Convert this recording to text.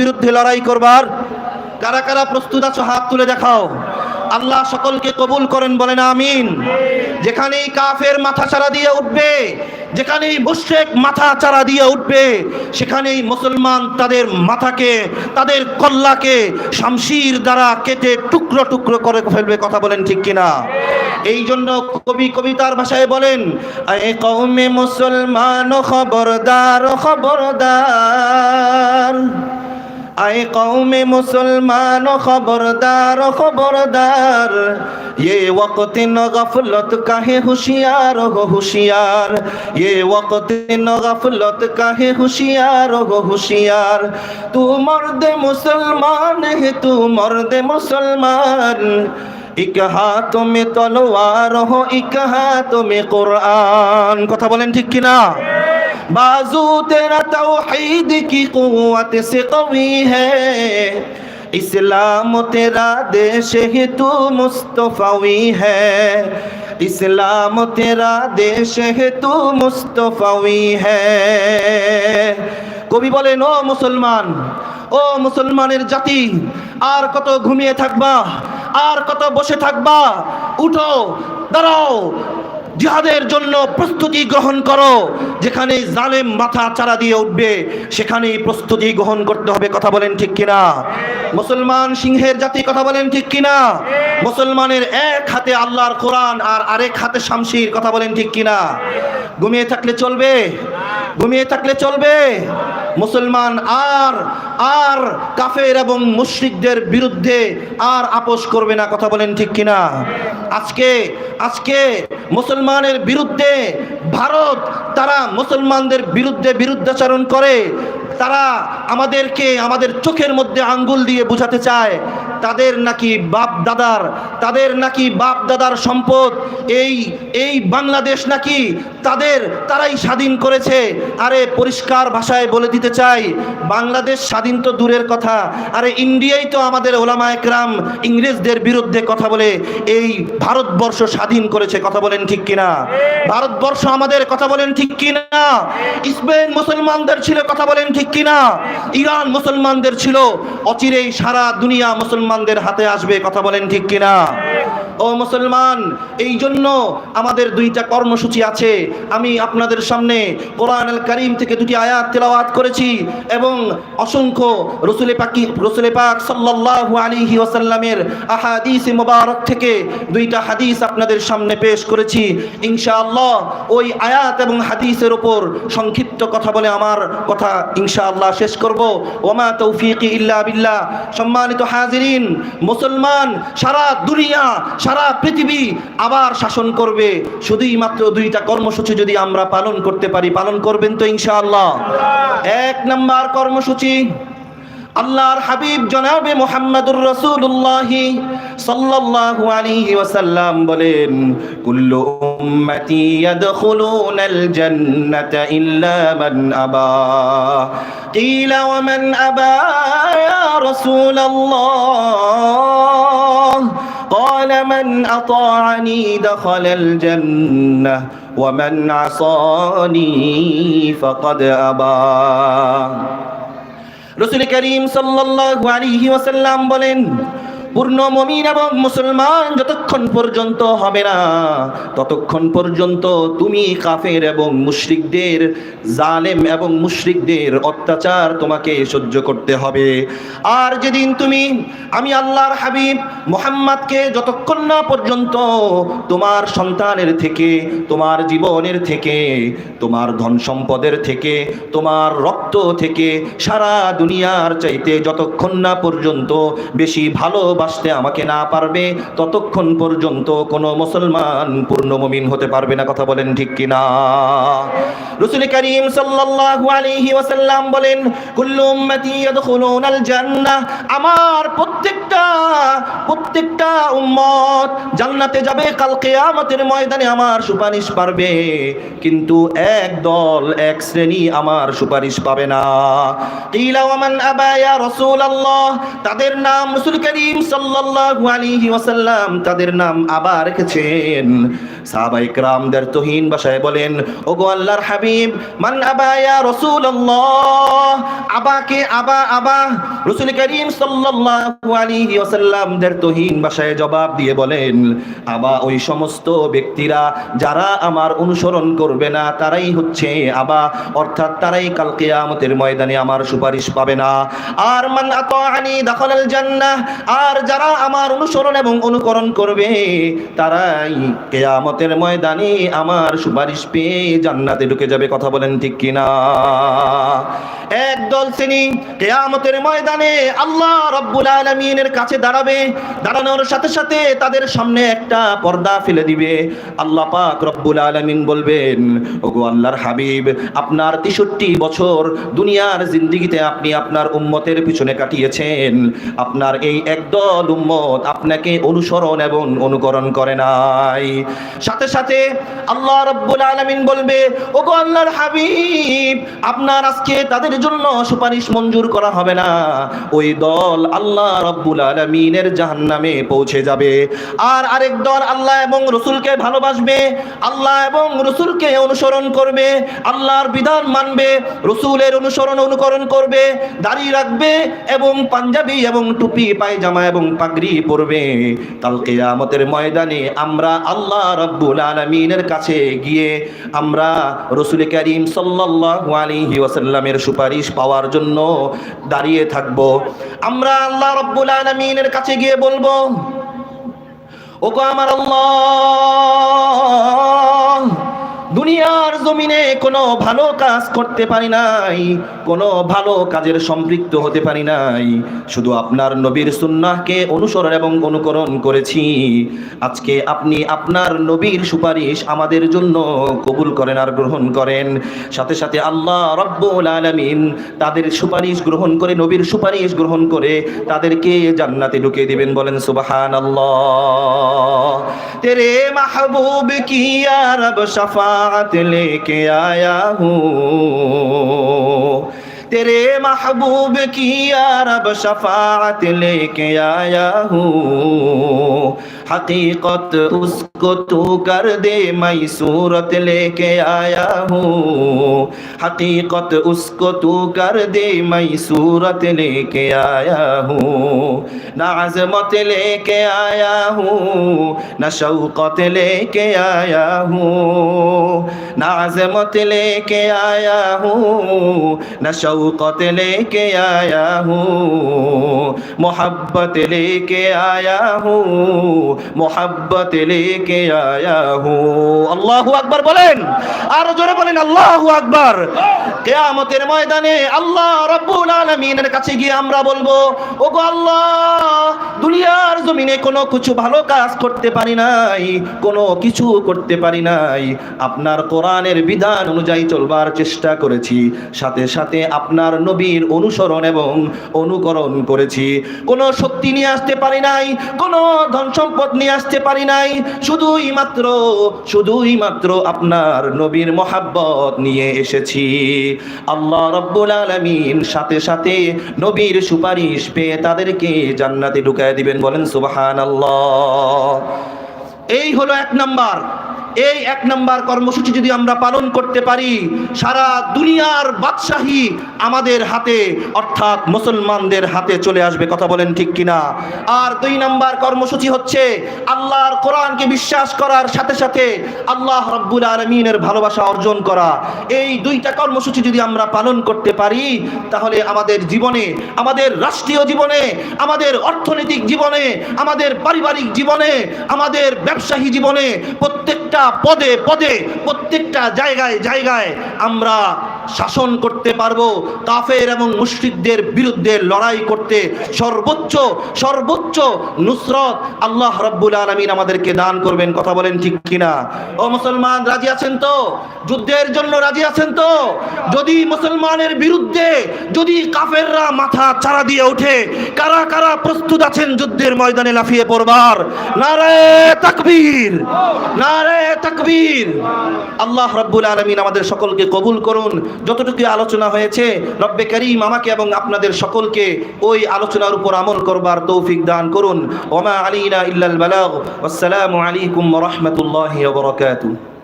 বিরুদ্ধে লড়াই করবার। কারা কারা প্রস্তুত আছো, হাত তুলে দেখাও। আল্লাহ সকলকে কবুল করেন, বলেন আমিন। যেখানেই কাফের মাথা চারা দিয়ে উঠবে, যেখানেই মুশরিক মাথা চারা দিয়ে উঠবে, সেখানেই মুসলমান তাদের মাথাকে, তাদের কল্লাকে শামশির দ্বারা কেটে টুকরো টুকরো করে ফেলবে, কথা বলেন ঠিক কিনা। এই জন্য কবি কবিতার ভাষায় বলেন এ কৌমে মুসলমান খবরদার খবরদার। আয় কৌমে মুসলমান খবরদার খবরদার। ইয়ে ওকত নগফলত কাহে হুশিয়ার হো হুশিয়ার। ইয়ে ওকত নগফলত কাহে হুশিয়ার হো হুশিয়ার। তু মর্দে মুসলমান হে, তু মর্দে মুসলমান। এক হাত মে তলোয়ার হো এক হাত মে কোরআন। কথা বলেন ঠিক কি না বাজু তেরা তাওহীদ কি কুওয়াত সে কবি হ্যায় ইসলাম তেরা দেশে হি তু مصطفی হে। ইসলাম তেরা দেশে হি তু مصطفی হে। কবি বলেন, ও মুসলমান, ও মুসলমানের জাতি, আর কত ঘুমিয়ে থাকবা? আর কত বসে থাকবা? উঠো, দাঁড়াও। জিহাদের জন্য প্রস্তুতি গ্রহণ করো। যেখানে জালেম মাথা চারা দিয়ে উঠবে, সেখানেই প্রস্তুতি গ্রহণ করতে হবে। কথা বলেন ঠিক কিনা? মুসলমান সিংহের জাতি, কথা বলেন ঠিক কিনা? মুসলমানের এক হাতে আল্লাহর কোরআন আর আরেক হাতে শামশির কথা বলেন ঠিক কিনা? ঘুমিয়ে থাকলে চলবে? ঘুমিয়ে থাকলে চলবে? মুসলমান আর আর কাফের এবং মুশ্রিকদের বিরুদ্ধে আর আপোষ করবে না, কথা বলেন ঠিক কিনা? আজকে আজকে মুসলমানের বিরুদ্ধে ভারত, তারা মুসলমানদের বিরুদ্ধে বিরুদ্ধাচরণ করে, তারা আমাদেরকে আমাদের চোখের মধ্যে আঙ্গুল দিয়ে বুঝাতে চায় তাদের নাকি বাপ দাদার, তাদের নাকি বাপ দাদার সম্পদ, এই এই বাংলাদেশ নাকি তাদের, তারাই স্বাধীন করেছে। আরে পরিষ্কার ভাষায় বলে দিতে চাই, বাংলাদেশ স্বাধীন তো দূরের কথা। আরে ইন্ডিয়াই তো আমাদের ওলামা একরাম ইংরেজদের বিরুদ্ধে কথা বলে, এই ভারতবর্ষ স্বাধীন করেছে, কথা বলেন ঠিক কিনা? ভারতবর্ষ আমাদের কথা বলেন ঠিক কিনা? স্পেন মুসলমানদের ছিল, কথা বলেন ঠিক কিনা? ইরান মুসলমানদের ছিল অচিরেই সারা দুনিয়া মুসলমানদের হাতে আসবে কথা বলেন ঠিক কিনা? ও মুসলমান এই জন্য আমাদের দুইটা কর্মসূচি আছে। আমি আপনাদের সামনে কোরআন আল করিম থেকে দুটি আয়াত তেলাওয়াত করেছি এবং অসংখ্য রসুলে পাকি, রসুলে পাক সাল্লাল্লাহু আলাইহি ওয়াসাল্লামের আহাদিস মোবারক থেকে দুইটা হাদিস আপনাদের সামনে পেশ করেছি। ইনশাআল্লাহ ওই আয়াত এবং হাদিসের ওপর সংক্ষিপ্ত কথা বলে আমার কথা ইনশাআল্লাহ শেষ করব। ওমা তৌফিক ইল্লা বিল্লাহ। সম্মানিত হাজিরিন, মুসলমান সারা দুনিয়া সারা পৃথিবী আবার শাসন করবে। শুধুই মাত্র দুইটা কর্মসূচি যদি আমরা পালন করতে পারি, পালন করবেন তো ইনশাআল্লাহ। এক নাম্বার কর্মসূচি, আল্লাহর হাবিব জনাবে মোহাম্মদুর রসুল্লাহ সাল্লাল্লাহু আলাইহি ওয়াসাল্লাম বলেন, কুল্লু উম্মতি ইয়াদখুলুনাল জান্নাতা ইল্লা মান আবা। কিলা ওয়া মান আবা ইয়া রাসূলুল্লাহ। قال من أطاعني دخل الجنة ومن عصاني فقد أبى রসুল করিম সাল্লাল্লাহু আলাইহি ওয়াসাল্লাম বলেন পূর্ণ মমিন এবং মুসলমান যতক্ষণ পর্যন্ত হবে না, ততক্ষণ পর্যন্ত তুমি কাফের এবং মুশরিকদের, জালেম এবং মুশরিকদের অত্যাচার তোমাকে সহ্য করতে হবে। আর যেদিন তুমি, আমি আল্লাহর হাবিব মোহাম্মদকে যতক্ষণ না পর্যন্ত তোমার সন্তানের থেকে, তোমার জীবনের থেকে, তোমার ধন সম্পদের থেকে, তোমার রক্ত থেকে সারা দুনিয়ার চাইতে যতক্ষণ না পর্যন্ত বেশি ভালোবাসতে আমাকে না পারবে, ততক্ষণ পর্যন্ত কোনো মুসলমান পূর্ণ মুমিন হতে পারবে না, কথা বলেন ঠিক কিনা? রসুল করিম সাল্লাল্লাহু আলাইহি ওয়াসাল্লাম বলেন, কুল্লু উম্মতি ইয়াদখুলুনাল জান্নাহ আমার প্রত্যেকটা প্রত্যেকটা উম্মত জান্নাতে যাবে, কাল কিয়ামতের ময়দানে আমার সুপারিশ পারবে। কিন্তু এক দল, এক শ্রেণি আমার সুপারিশ পাবে না। কিলা ওয়ামান আবা ইয়া রাসূলুল্লাহ, তাদের নাম রাসূল করিম সাল্লাল্লাহু আলাইহি ওয়াসাল্লাম তাদের নাম আবার রেখেছেন। তোহিন ভাষায় বলেন, ওগো আল্লাহর হাবিব, মান রাসূলুল্লাহ? আবাকে আবা আবা, রাসূল করিম সাল্লাল্লাহু আলাইহি ওয়াসাল্লামদের তোহিন ভাষায় জবাব দিয়ে বলেন, আবা ওই সমস্ত ব্যক্তিরা যারা আমার অনুসরণ করবে না, তারাই হচ্ছে আবা, অর্থাৎ তারাই কাল কিয়ামতের ময়দানে আমার সুপারিশ পাবে না। আর মান আতাআনি দাখালাল জান্নাহ, আর যারা আমার অনুসরণ এবং অনুকরণ করবে, তারাই কিয়ামতের ময়দানে আমার সুপারিশ পেয়ে জান্নাতে ঢুকে যাবে। কথা বলেন ঠিক কিনা? একদল শ্রেণি কিয়ামতের ময়দানে আল্লাহ রব্বুল আলামিনের কাছে দাঁড়াবে। দাঁড়ানোর সাথে সাথে তাদের সামনে একটা পর্দা ফেলে দিবে। আল্লাহ পাক রব্বুল আলামিন বলবেন, ওগো আল্লাহর হাবিব, আপনার 63 বছর দুনিয়ার জিন্দেগিতে আপনি আপনার উম্মতের পিছনে কাটিয়েছেন। আপনার এই একদল উম্মত আপনাকে অনুসরণ এবং অনুকরণ করে নাই। সাথে সাথে আল্লাহ রব্বুল আলামিন বলবে, ওগো আল্লাহর হাবিব, আপনার আজকে তাদের জন্য সুপারিশ মঞ্জুর করা হবে না। ওই দল আল্লাহ রব্বুল আলামিনের জাহান্নামে পৌঁছে যাবে। আর আরেক দল আল্লাহ এবং রসুলকে ভালোবাসবে, আল্লাহ এবং রসুলকে অনুসরণ করবে, আল্লাহর বিধান মানবে, রসুলের অনুসরণ অনুকরণ করবে, দাড়ি রাখবে এবং পাঞ্জাবি এবং টুপি, পায়জামা এবং পাগড়ি পরবে। কাল কিয়ামতের ময়দানে আমরা আল্লাহ রব্বুল আলামিনের কাছে গিয়ে আমরা রসুল করিম সাল্লাল্লাহু আলাইহি ওয়াসাল্লামের সুপারিশ পাওয়ার জন্য দাঁড়িয়ে থাকব। আমরা আল্লাহ রব্বুল আলামিনের কাছে গিয়ে বলব, ওগো আমার আল্লাহ দুনিয়ার জমিনে কোনো ভালো কাজ করতে পারি নাই, কোনো ভালো কাজের সম্পৃক্ত হতে পারি নাই। শুধু আপনার নবীর সুন্নাহকে অনুসরণ এবং অনুকরণ করেছি। আজকে আপনি আপনার নবীর সুপারিশ আমাদের জন্য কবুল করেন আর গ্রহণ করেন। সাথে সাথে আল্লাহ রব্বুল আলামিন তাদের সুপারিশ গ্রহণ করে, নবীর সুপারিশ গ্রহণ করে তাদেরকে জান্নাতে ঢুকিয়ে দিবেন, বলেন সুবাহান সুবহানাল্লাহ। তেরে মাহবুব কি ইয়া রব शफाअत लेके आया हूँ तेरे महबूब की यारब शफाअत लेके आया हूँ हकीकत उसको तू कर दे, मैं सूरत लेके आया हूँ। हकीकत उसको तू कर दे, मैं सूरत लेके आया हूँ। न अजमत लेके आया हूँ, न शौकत लेके आया हूँ। न अजमत लेके आया हूँ, न शौकत लेके आया हूँ। मोहब्बत लेके आया हूँ মোহাব্বতে লেকে আয়া হু আল্লাহু আকবার বলেন। আরও জোরে বলেন, আল্লাহু আকবার। কিয়ামতের ময়দানে আল্লাহ রাব্বুল আলামিনের কাছে গিয়ে আমরা বলব, ওগো আল্লাহ, দুনিয়ার জমিনে কোনো কিছু ভালো কাজ করতে পারি নাই, কোনো কিছু করতে পারি নাই। আপনার কোরআনের বিধান অনুযায়ী চলবার চেষ্টা করেছি, সাথে সাথে আপনার নবীর অনুসরণ এবং অনুকরণ করেছি। কোনো শক্তি নিয়ে আসতে পারি নাই, কোনো ধন সম্পদ নিয়ে আসতে পারি নাই। শুধুই মাত্র শুধুই মাত্র আপনার নবীর মোহাব্বত নিয়ে এসেছি। আল্লাহ রব্বুল আলামিন সাথে সাথে নবীর সুপারিশ পেয়ে তাদেরকে জান্নাতে ঢুকায় দিবেন বলেন, সুবহানাল্লাহ। এই হলো এক নাম্বার। এই এক নাম্বার কর্মসূচি যদি আমরা পালন করতে পারি, সারা দুনিয়ার বাদশাহী আমাদের হাতে, অর্থাৎ মুসলমানদের হাতে চলে আসবে, কথা বলেন ঠিক কিনা? আর দুই নাম্বার কর্মসূচি হচ্ছে আল্লাহর কোরআনকে বিশ্বাস করার সাথে সাথে আল্লাহ রব্বুল আলমিনের ভালোবাসা অর্জন করা। এই দুইটা কর্মসূচি যদি আমরা পালন করতে পারি, তাহলে আমাদের জীবনে, আমাদের রাষ্ট্রীয় জীবনে, আমাদের অর্থনৈতিক জীবনে, আমাদের পারিবারিক জীবনে, আমাদের ব্যবসায়ী জীবনে প্রত্যেকটা পদে পদে প্রত্যেকটা জায়গায় জায়গায় আমরা শাসন করতে পারব, কাফের এবং মুশরিকদের বিরুদ্ধে লড়াই করতে সর্বোচ্চ সর্বোচ্চ নুসরত আল্লাহ রাব্বুল আলমিন আমাদেরকে দান করবেন, কথা বলেন ঠিক কিনা? ও মুসলমান, রাজি আছেন তো? যুদ্ধের জন্য রাজি আছেন তো? যদি মুসলমানের বিরুদ্ধে, যদি কাফেররা মাথা চারা দিয়ে ওঠে, কারা কারা প্রস্তুত আছেন যুদ্ধের ময়দানে লাফিয়ে পড়বার? নারে তাকবীর নারে তাকবীর। আল্লাহ রাব্বুল আলমিন আমাদের সকলকে কবুল করুন যতটুকু আলোচনা হয়েছে, রব্বে করিম আমাকে এবং আপনাদের সকলকে ওই আলোচনার উপর আমল করবার তৌফিক দান করুন। ওমা আলীনা ইল্লাল বালাগ। আসসালামু আলাইকুম ওয়া রাহমাতুল্লাহি ওয়া বারাকাতুহু।